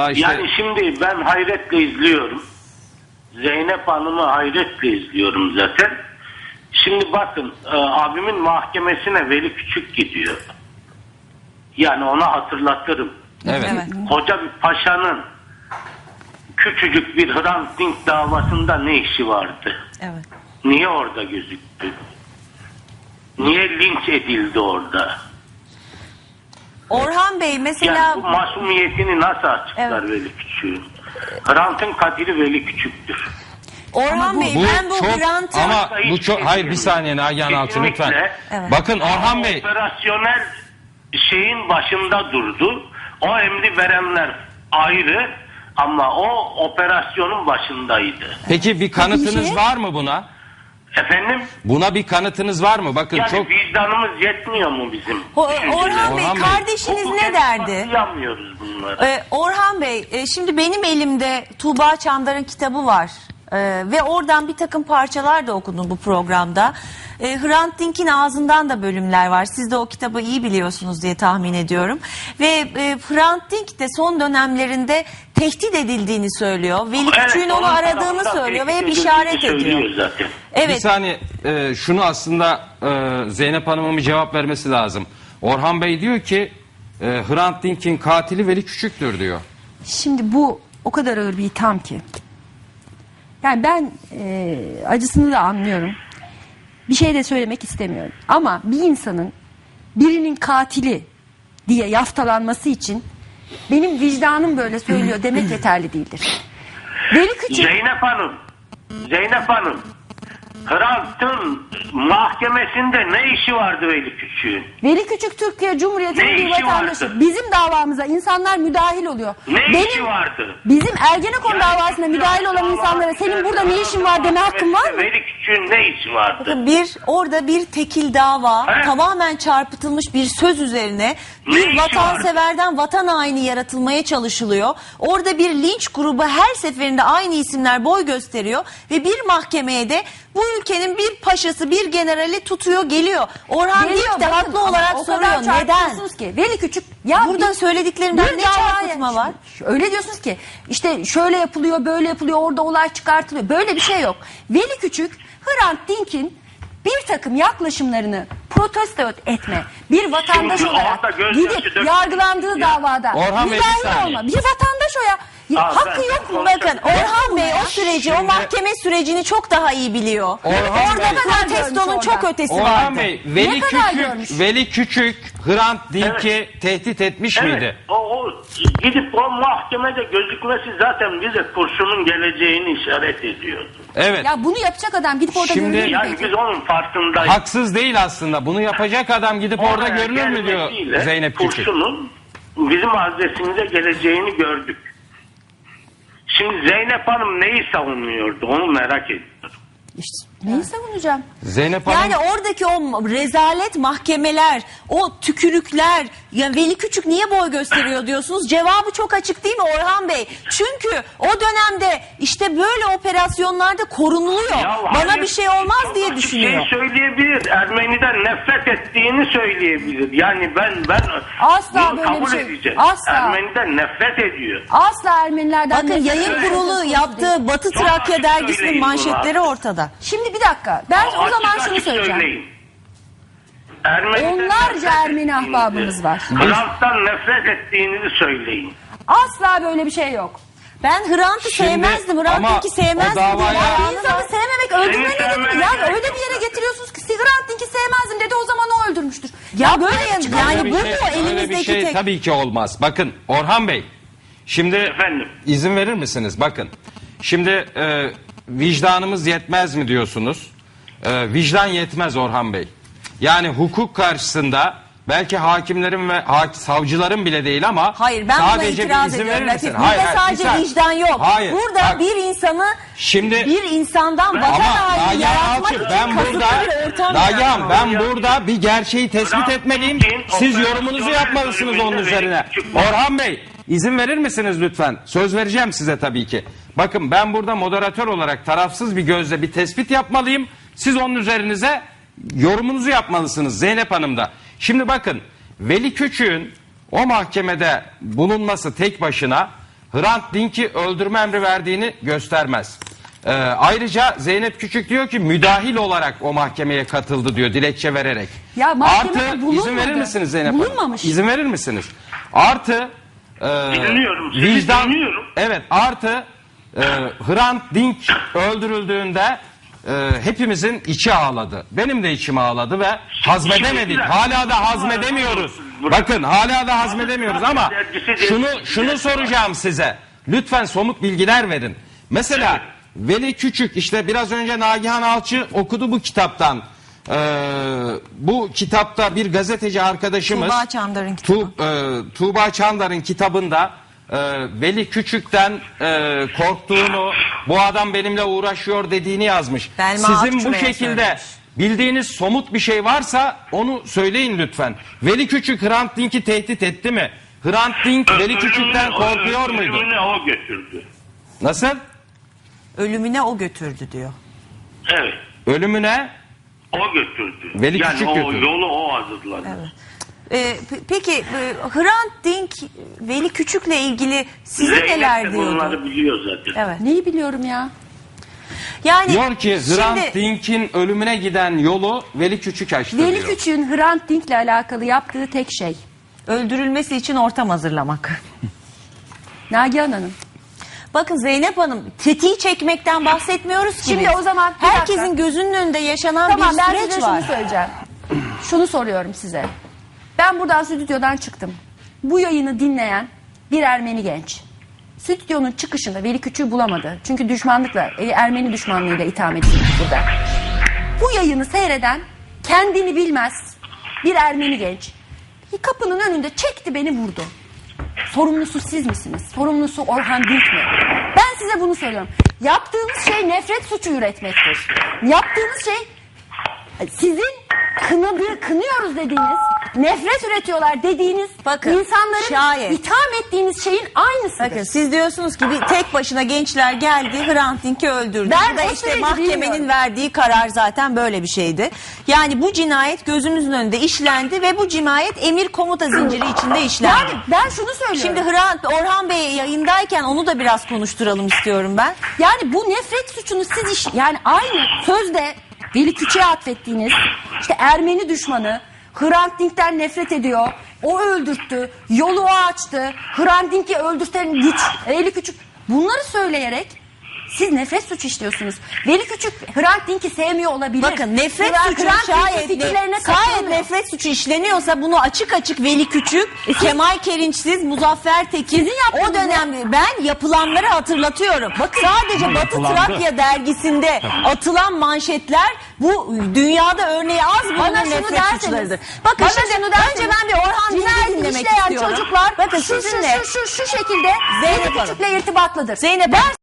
İşte Yani şimdi ben hayretle izliyorum. Zeynep Hanım'ı hayretle izliyorum zaten. Şimdi bakın e, abimin mahkemesine Veli Küçük gidiyor. Yani ona hatırlatırım. evet. Evet. Koca bir paşanın küçücük bir Hrant Dink davasında ne işi vardı? Evet. Niye orada gözüktü? Niye linç edildi orada? Orhan Bey mesela Yani bu masumiyetini nasıl açıklar Evet. Veli Küçük'ün? Hrant'ın katili Veli Küçük'tür. Orhan Bey Bu ben bu çok grantı ama bu çok hayır bir saniye Nagihan Alçı lütfen. Evet. Bakın Orhan Bey Operasyonel şeyin başında durdu. O emri verenler ayrı ama o operasyonun başındaydı. peki bir kanıtınız şey- var mı buna? Efendim? Buna bir kanıtınız var mı? Bakın Yani çok vicdanımız yetmiyor mu bizim? Ho-? Orhan Bey Orhan Bey. kardeşiniz Hukuken ne derdi? ispatlayamıyoruz bunları. Ee, Orhan Bey, e, şimdi benim elimde Tuğba Çandar'ın kitabı var. Ee, ve oradan bir takım parçalar da okudum bu programda. Ee, Hrant Dink'in ağzından da bölümler var. Siz de o kitabı iyi biliyorsunuz diye tahmin ediyorum. Ve e, Hrant Dink de son dönemlerinde tehdit edildiğini söylüyor. Veli Evet, Küçük'ün onu onun aradığını tarafından söylüyor ve hep tehdit işaret ediyor. söylüyor zaten. Bir Evet. saniye e, şunu aslında e, Zeynep Hanım'ın bir cevap vermesi lazım. Orhan Bey diyor ki e, Hrant Dink'in katili Veli Küçük'tür diyor. Şimdi bu o kadar ağır bir itham ki. Yani ben e, acısını da anlıyorum. Bir şey de söylemek istemiyorum. Ama bir insanın birinin katili diye yaftalanması için benim vicdanım böyle söylüyor demek yeterli değildir. Veli Küçük Zeynep Hanım, Zeynep Hanım, Hrant'ın mahkemesinde ne işi vardı Veli Küçük'ün? Veli Küçük Türkiye Cumhuriyeti'nin Ne bir işi vatandaşı. vardı? Bizim davamıza insanlar müdahil oluyor. Ne işi vardı? Bizim Ergenekon Yani davasına müdahil olan insanlara senin burada ne işin var deme hakkın var mı? Veli Küçük'ün ne işi vardı? Bakın bir orada bir tekil dava Evet. tamamen çarpıtılmış bir söz üzerine Ne bir işi vatanseverden vatan haini yaratılmaya çalışılıyor. Orada bir linç grubu her seferinde aynı isimler boy gösteriyor ve bir mahkemeye de bu ülkenin bir paşası bir generali tutuyor geliyor. Orhan Geliyor, Dink de bakın haklı ama olarak o kadar soruyor neden? çarpıtıyorsunuz ki Veli Küçük ya Burada bir- söylediklerimden bir ne davaya- çarpıtma var? Öyle diyorsunuz ki işte şöyle yapılıyor böyle yapılıyor orada olay çıkartılıyor. Böyle bir şey yok. Veli Küçük Hrant Dink'in bir takım yaklaşımlarını protesto etme. Bir vatandaş Çünkü olarak orada gözyaşı gidip yargılandığı Ya. davada Orhan Bey, bir müdahil saniye. olma. Bir vatandaş o ya. Ya Aa, hakkı ben- yok mu? ben- Bakın Orhan Bey o süreci, o Şimdi- mahkeme sürecini çok daha iyi biliyor. Orhan Orada Bey- protestonun çok ötesi Orhan vardı. Bey Veli kadar Küçük? Veli Küçük Hrant Dink'i tehdit etmiş Evet, miydi? o, o gidip o mahkemede gözükmesi zaten bize kurşunun geleceğini işaret ediyordu. Evet. Ya bunu yapacak adam gidip orada Şimdi- görünür mü Yani peki? biz onun farkındayız. Haksız değil aslında. Bunu yapacak adam gidip orada Oraya görünür mü diyor gelmesiyle Zeynep Küçük. Kurşunun bizim adresimize geleceğini gördük. Şimdi Zeynep Hanım neyi savunuyordu onu merak ediyorum. İşte neyi savunacağım? Zeynep Hanım Yani oradaki o rezalet mahkemeler, o tükürükler, ya Veli Küçük niye boy gösteriyor diyorsunuz? Cevabı çok açık değil mi Orhan Bey? Çünkü o dönemde işte böyle operasyonlarda korunuluyor. Ya Bana hayır, bir şey olmaz diye düşünüyor. Şey söyleyebilir. Ermeniden nefret ettiğini söyleyebilir. Yani ben ben Asla bunu böyle bir kabul şey- edeceğim. Asla. Ermeniden nefret ediyor. Asla Ermenilerden... Bakın nefret yayın kurulu yaptığı. Batı Çok Trakya açık dergisinin söyleyin bunu manşetleri ortada. Şimdi bir dakika. Ben o zaman şunu söyleyeceğim. söyleyin. Ermeniden Onlarca nefret Ermeni ettiğinizi, ahbabımız var. Hrant'tan nefret ettiğinizi söyleyin. Asla böyle bir şey yok. Ben Hrant'ı Şimdi- sevmezdim. ama Hrant Dink'i sevmezdim. o davaya- diye Ya bir insanı sevmemek öldürme Seni sevmemek Yani yani. öyle bir yere getiriyorsunuz ki Hrant Dink'i sevmezdim dedi o zaman o öldürmüştür. Ya böyle yani Öyle bir bu şey- mu öyle bir elimizdeki şey tek? tabii ki olmaz. Bakın Orhan Bey şimdi Efendim? izin verir misiniz? Bakın şimdi e, vicdanımız yetmez mi diyorsunuz? E, vicdan yetmez Orhan Bey. Yani hukuk karşısında belki hakimlerin ve hak, savcıların bile değil ama Hayır ben buna sadece bir itiraz izin ediyorum. verir misin? Latif. Burada Hayır, hayır, sadece vicdan yok. Hayır, Burada bak, bir insanı Şimdi- bir insandan vatan ama haini Nagihan yaratmak Alçı için ben kasıtlı burada bir ortam Nagihan ben burada bir gerçeği tespit Bırak etmeliyim. Siz yorumunuzu yapmalısınız onun bölümünde üzerine. Var. Orhan Bey izin verir misiniz lütfen? Söz vereceğim size tabii ki. Bakın ben burada moderatör olarak tarafsız bir gözle bir tespit yapmalıyım. Siz onun üzerinize yorumunuzu yapmalısınız Zeynep Hanım da. Şimdi bakın Veli Küçük'ün o mahkemede bulunması tek başına Hrant Dink'i öldürme emri verdiğini göstermez. Ee, ayrıca Zeynep Küçük diyor ki müdahil olarak o mahkemeye katıldı diyor dilekçe vererek. Ya mahkemede Artı izin bulunmadı. verir misiniz Zeynep Hanım? Bulunmamış. İzin verir misiniz? Artı e, vicdan dinliyorum. evet artı e, Hrant Dink öldürüldüğünde e, hepimizin içi ağladı. Benim de içim ağladı ve hazmedemedik. Hala da hazmedemiyoruz. Bakın hala da hazmedemiyoruz ama şunu şunu soracağım size. Lütfen somut bilgiler verin. Mesela Veli Küçük işte biraz önce Nagihan Alçı okudu bu kitaptan. Ee, bu kitapta bir gazeteci arkadaşımız Tuğba Çandar'ın kitabı. Tu- e, Tuğba Çandar'ın kitabında e, Veli Küçük'ten e, korktuğunu, bu adam benimle uğraşıyor dediğini yazmış. Belma Sizin bu Akçura'ya şekilde söylemiş. bildiğiniz somut bir şey varsa onu söyleyin lütfen. Veli Küçük Hrant Dink'i tehdit etti mi? Hrant Dink Veli Küçük'ten korkuyor muydu? Ölümüne o götürdü. Nasıl? Ölümüne o götürdü diyor. Evet. Ölümüne O götürdü. Veli yani Küçük o götürdü. yolu o hazırladı. Ee, pe- peki e, Hrant Dink Veli Küçük'le ilgili size Zeynep neler de diyordu? bunları biliyor zaten. Evet. Neyi biliyorum ya? Yani diyor ki Hrant şimdi- Dink'in ölümüne giden yolu Veli Küçük açtı Veli diyor. Küçük'ün Hrant Dink'le alakalı yaptığı tek şey. öldürülmesi için ortam hazırlamak. Nagihan Hanım. Bakın Zeynep Hanım tetiği çekmekten bahsetmiyoruz ki Şimdi biz. o zaman bir herkesin dakika. gözünün önünde yaşanan Tamam bir ben süreç size var. şunu söyleyeceğim. Şunu soruyorum size. Ben buradan stüdyodan çıktım. Bu yayını dinleyen bir Ermeni genç. Stüdyonun çıkışında Veli Küçük'ü bulamadı. Çünkü düşmanlıkla, e, Ermeni düşmanlığıyla itham edildi burada. Bu yayını seyreden kendini bilmez bir Ermeni genç. Kapının önünde çekti beni vurdu. Sorumlusu siz misiniz? Sorumlusu Orhan Dink mi? Ben size bunu söylüyorum. Yaptığınız şey nefret suçu üretmektir. Yaptığınız şey sizin kınadığı, kınıyoruz dediğiniz, nefret üretiyorlar dediğiniz Bakın, insanların şayet. itham ettiğiniz şeyin aynısıdır. Bakın siz diyorsunuz ki bir tek başına gençler geldi Hrant Dink'i öldürdü. Ben Bu da o işte süreci mahkemenin bilmiyorum. verdiği karar zaten böyle bir şeydi. Yani bu cinayet gözümüzün önünde işlendi ve bu cinayet emir komuta zinciri içinde işlendi. Yani ben şunu söylüyorum. Şimdi Hrant Orhan Bey yayındayken onu da biraz konuşturalım istiyorum ben. Yani bu nefret suçunu siz iş yani aynı sözde Veli Küçük'e atfettiğiniz işte Ermeni düşmanı Hrant Dink'ten nefret ediyor. O öldürttü. Yolu o açtı. Hrant Dink'i öldürten güç. Veli Küçük bunları söyleyerek siz nefret suçu işliyorsunuz. Veli Küçük Hrant Dink'i sevmiyor olabilir. Bakın nefret Hrant suçu Dink'in şayet, fikirlerine ne, şayet katılmıyor. nefret suçu işleniyorsa bunu açık açık Veli Küçük, Kemal Kerinçsiz, Muzaffer Tekin Sizin yaptığınız o dönemde ben yapılanları hatırlatıyorum. Sadece Batı Yapılandı. Trakya dergisinde atılan manşetler bu dünyada örneği az Bana bulunan şunu nefret derseniz, suçlarıdır. Bakın bana şimdi şunu derseniz, önce ben bir Orhan dinlemek işleyen istiyorum. çocuklar Bakın şu, şu, sizinle şu, şu, şu şekilde Zeynep Veli Hanım. Küçük'le irtibatlıdır. Zeynep ben